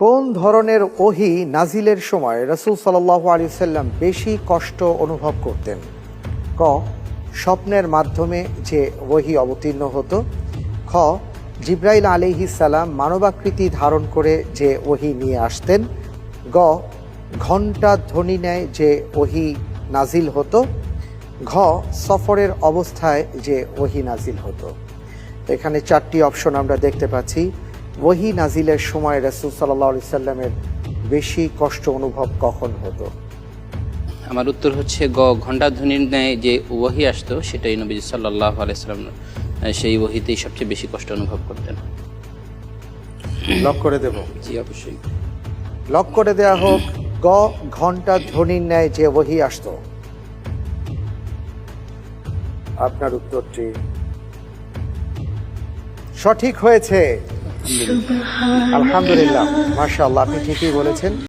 কোন ধরনের ওহি নাজিলের সময় রসুল সাল্লাহ আলী সাল্লাম বেশি কষ্ট অনুভব করতেন? ক, স্বপ্নের মাধ্যমে যে ওহি অবতীর্ণ হতো। খ, জিব্রাইল আলিহি সালাম মানবাকৃতি ধারণ করে যে ওহি নিয়ে আসতেন। গ, ঘণ্টা ধ্বনি নেয় যে ওহি নাজিল হতো। ঘ, সফরের অবস্থায় যে ওহি নাজিল হতো। এখানে চারটি অপশন আমরা দেখতে পাচ্ছি। ওহি নাজিলের সময় রসুল সাল্লাহ সাল্লামের বেশি কষ্ট অনুভব কখন হতো? আমার উত্তর হচ্ছে গ ঘণ্টাধ্বনির ন্যায় যে ওহি আসতো সেটাই নবীজি সাল্লাহ আলাইসাল্লাম সেই ওহিতেই সবচেয়ে বেশি কষ্ট অনুভব করতেন। লক করে দেব। জি অবশ্যই। লক করে দেয়া হোক গ ঘণ্টা ধ্বনির ন্যায় যে ওহি আসতো। আপনার উত্তরটি সঠিক হয়েছে। আলহামদুলিল্লাহ মাশাআল্লাহ আপনি ঠিকই বলেছেন।